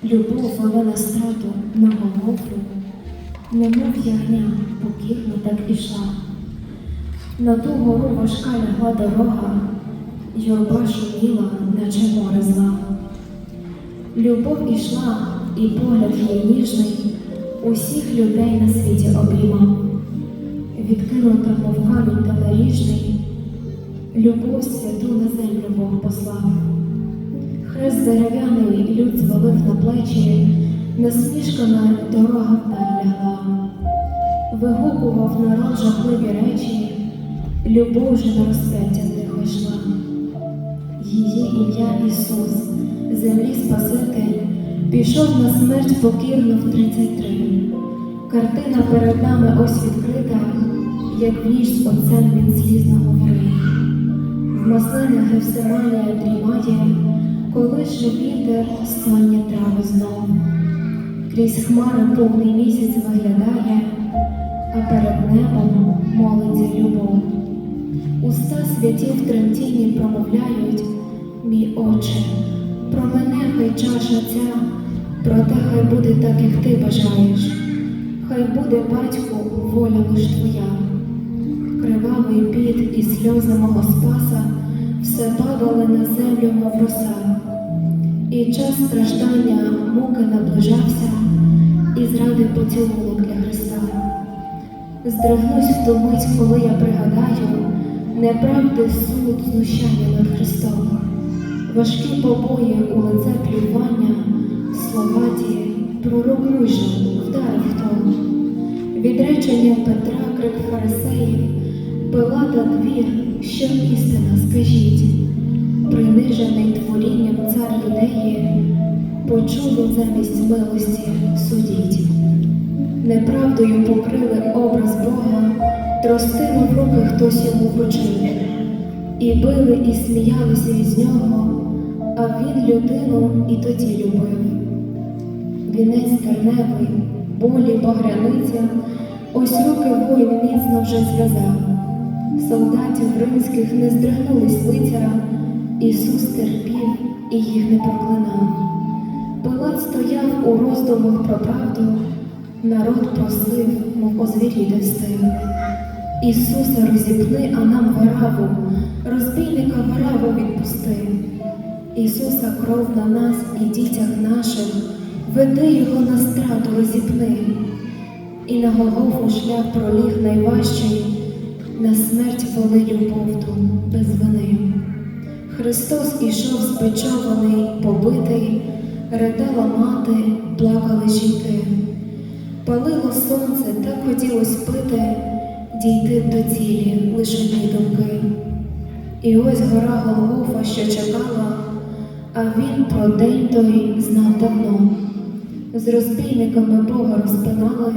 Любов вела страту на Голгофу, немов ягня покірно так ішла. На ту гору важка лягла дорога, юрба шуміла, наче море зла. Любов ішла, і погляд її ніжний усіх людей на світі обіймав. Відкинута, мов камінь та наріжний, любов святу на землю Бог послав. Хрест дерев'яний люд звалив на плечі, насмішкана дорога вдаль лягла. Вигукував народ жахливі речі, любов же на розп'яття тихо йшла. Її ім'я Ісус, землі Спаситель, пішов на смерть покірно в 33. Картина перед нами ось відкрита, як в ніч з отцем він слізно говорив. В маслинах Гефсиманія дрімає, коли ж вітер сонні трави знов. Крізь хмари повний місяць виглядає, а перед небом молиться любов. Уста святі в тремтінні промовляють, мій Отче, про мене хай чаша ця, проте хай буде так, як ти бажаєш. Хай буде, батьку, воля лиш твоя. Кривавий піт і сльози мого спаса все падали на землю, мов роса. І час страждання муки наближався, і зради поцілунок для Христа. Здригнусь в ту мить, коли я пригадаю неправди суд знущання над Христом, важкі побої у лице плювання, словаті, пророкуй же, вдарив хто. Відречення Петра, крик фарисеїв, Пилата двір, що істина, скажіть, принижений творінням цар юдеї, почули замість милості судіть. Неправдою покрили образ Бога, тростину в руки хтось йому вручив, і били, і сміялися із нього, а він людину і тоді любив. Вінець терневий, болі багряниця, ось руки воїн міцно вже зв'язав. Солдатів римських не здригнулись лиця, Ісус терпів і їх не проклинав. Пилат стояв у роздумах про правду, народ просив, мов озвіріти встиг. Ісуса розіпни, а нам вараву, розбійника вараву відпусти. Ісуса кров на нас і дітях наших, веди його на страту, розіпни, і на Голгофу шлях проліг найважчий, на смерть воли любов без вини. Христос ішов спечований, побитий, ридала мати, плакали жінки. Палило сонце, так хотілось пити, дійти до цілі лише одні думки. І ось гора Голгофа, що чекала, а він про день той знав давно. З розбійниками Бога розпинали,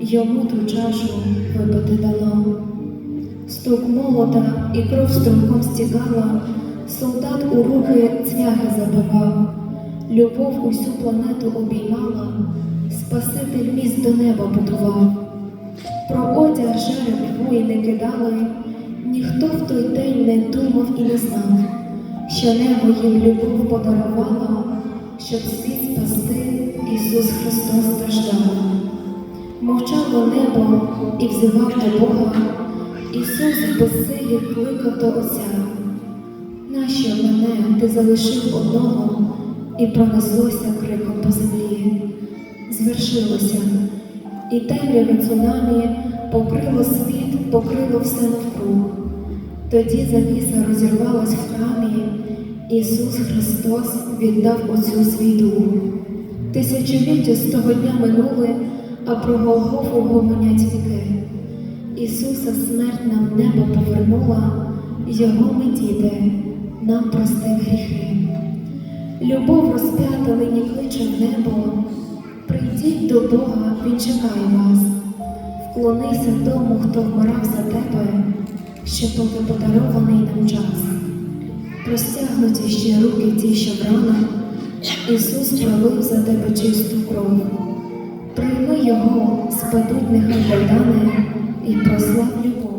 йому ту чашу випити дало. Стук молота і кров струмком стікала, солдат у руки цвяги забивав, любов усю планету обіймала, Спаситель міст до неба будував. Про одяг жереб воїни кидали, ніхто в той день не думав і не знав, що небо їм любов подарувало, щоб світ спасти Ісус Христос страждав. Мовчало небо і взивав до Бога, Ісус безсилі кликав до Отця. Нащо мене ти залишив одного і пронеслося криком по землі? Звершилося, і темряве цунамі покрило світ, покрило все навкруг. Тоді завіса розірвалась в храмі, Ісус Христос віддав Отцю свій дух. Тисячоліття з того дня минули, а про Голгофу гомонять віки. Ісуса смерть нам небо повернула, Його ми діти, нам простив гріхи. Любов розп'ята нині кличе в небо, прийдіть до Бога, Він чекає вас. Вклонися тому, хто вмирав за тебе, ще поки подарований нам час. Простягнуті ще руки ті, що в ранах, Ісус пролив за тебе чисту кров. Прийми його, спадуть нехай богдани, і прослав любов.